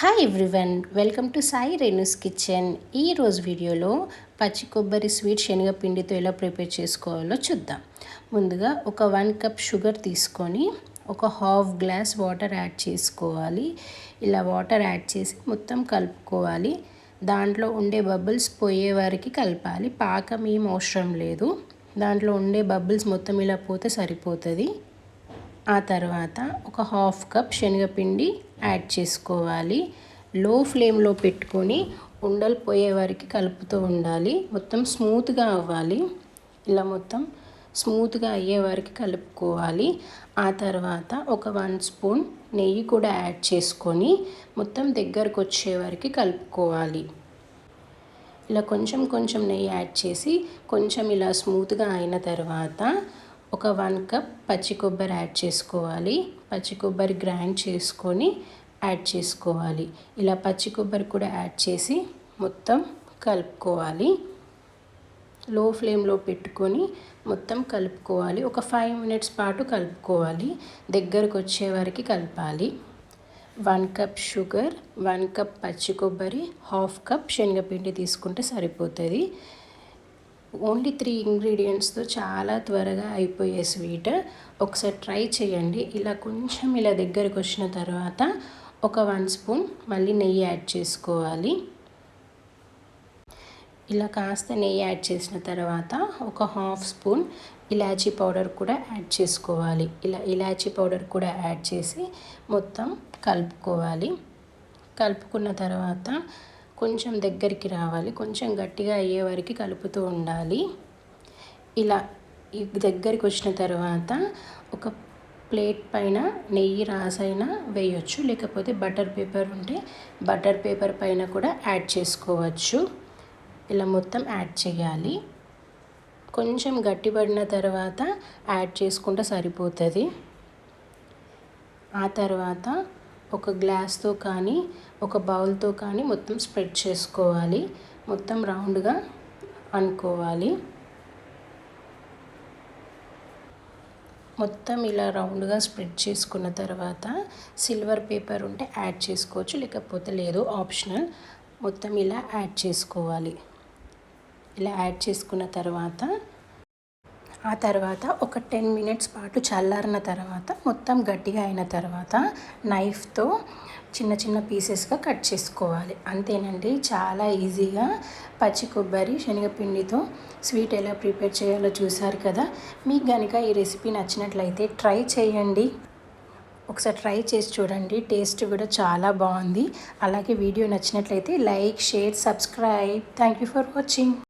Hi everyone welcome to Sai Renu's kitchen ఈరోజు వీడియోలో పచ్చి కొబ్బరి స్వీట్ శనగపిండితో ఎలా ప్రిపేర్ చేసుకోవాలో చూద్దాం. ముందుగా ఒక వన్ కప్ షుగర్ తీసుకొని ఒక హాఫ్ గ్లాస్ వాటర్ యాడ్ చేసుకోవాలి. ఇలా వాటర్ యాడ్ చేసి మొత్తం కలుపుకోవాలి. దాంట్లో ఉండే బబుల్స్ పోయే వరకు కలపాలి. పాకం ఏం అవసరం లేదు. దాంట్లో ఉండే బబుల్స్ మొత్తం ఇలా పోతే సరిపోతుంది. ఆ తర్వాత ఒక హాఫ్ కప్ శనగపిండి యాడ్ చేసుకోవాలి. లో ఫ్లేమ్లో పెట్టుకొని ఉండలు పోయే వరకు కలుపుతూ ఉండాలి. మొత్తం స్మూత్గా అవ్వాలి. ఇలా మొత్తం స్మూత్గా అయ్యే వరకు కలుపుకోవాలి. ఆ తర్వాత ఒక వన్ స్పూన్ నెయ్యి కూడా యాడ్ చేసుకొని మొత్తం దగ్గరకు వచ్చే వరకు కలుపుకోవాలి. ఇలా కొంచెం కొంచెం నెయ్యి యాడ్ చేసి కొంచెం ఇలా స్మూత్గా అయిన తర్వాత ఒక వన్ కప్ పచ్చి కొబ్బరి యాడ్ చేసుకోవాలి. పచ్చి కొబ్బరి గ్రైండ్ చేసుకొని యాడ్ చేసుకోవాలి. ఇలా పచ్చి కొబ్బరి కూడా యాడ్ చేసి మొత్తం కలుపుకోవాలి. లో ఫ్లేమ్లో పెట్టుకొని మొత్తం కలుపుకోవాలి. ఒక ఫైవ్ మినిట్స్ పాటు కలుపుకోవాలి. దగ్గరకు వచ్చే వరకు కలపాలి. One cup sugar one cup పచ్చి కొబ్బరి హాఫ్ కప్ శనగపిండి తీసుకుంటే సరిపోతుంది. ఓన్లీ త్రీ ఇంగ్రీడియంట్స్తో చాలా త్వరగా అయిపోయే స్వీట్. ఒకసారి ట్రై చేయండి. ఇలా కొంచెం ఇలా దగ్గరకు వచ్చిన తర్వాత ఒక వన్ స్పూన్ మళ్ళీ నెయ్యి యాడ్ చేసుకోవాలి. ఇలా కాస్త నెయ్యి యాడ్ చేసిన తర్వాత ఒక హాఫ్ స్పూన్ ఇలాచీ పౌడర్ కూడా యాడ్ చేసుకోవాలి. ఇలా ఇలాచీ పౌడర్ కూడా యాడ్ చేసి మొత్తం కలుపుకోవాలి. కలుపుకున్న తర్వాత కొంచెం దగ్గరికి రావాలి. కొంచెం గట్టిగా అయ్యే వరకు కలుపుతూ ఉండాలి. ఇలా దగ్గరికి వచ్చిన తర్వాత ఒక ప్లేట్ పైన నెయ్యి రాసైనా వేయొచ్చు. లేకపోతే బటర్ పేపర్ ఉంటే బటర్ పేపర్ పైన కూడా యాడ్ చేసుకోవచ్చు. ఇలా మొత్తం యాడ్ చేయాలి. కొంచెం గట్టిపడిన తర్వాత యాడ్ చేసుకుంటే సరిపోతుంది. ఆ తర్వాత ఒక గ్లాస్తో కానీ ఒక బౌల్తో కానీ మొత్తం స్ప్రెడ్ చేసుకోవాలి. మొత్తం రౌండ్గా అనుకోవాలి. మొత్తం ఇలా రౌండ్గా స్ప్రెడ్ చేసుకున్న తర్వాత సిల్వర్ పేపర్ ఉంటే యాడ్ చేసుకోవచ్చు లేకపోతే లేదు ఆప్షనల్. మొత్తం ఇలా యాడ్ చేసుకోవాలి. ఇలా యాడ్ చేసుకున్న తర్వాత ఆ తర్వాత ఒక టెన్ మినిట్స్ పాటు చల్లారిన తర్వాత మొత్తం గట్టిగా అయిన తర్వాత నైఫ్తో చిన్న చిన్న పీసెస్గా కట్ చేసుకోవాలి. అంతేనండి చాలా ఈజీగా పచ్చి కొబ్బరి శనగపిండితో స్వీట్ ఎలా ప్రిపేర్ చేయాలో చూసారు కదా? మీకు కనుక ఈ రెసిపీ నచ్చినట్లయితే ట్రై చేయండి. ఒకసారి ట్రై చేసి చూడండి టేస్ట్ కూడా చాలా బాగుంది. అలాగే వీడియో నచ్చినట్లయితే like share subscribe. Thank you for watching.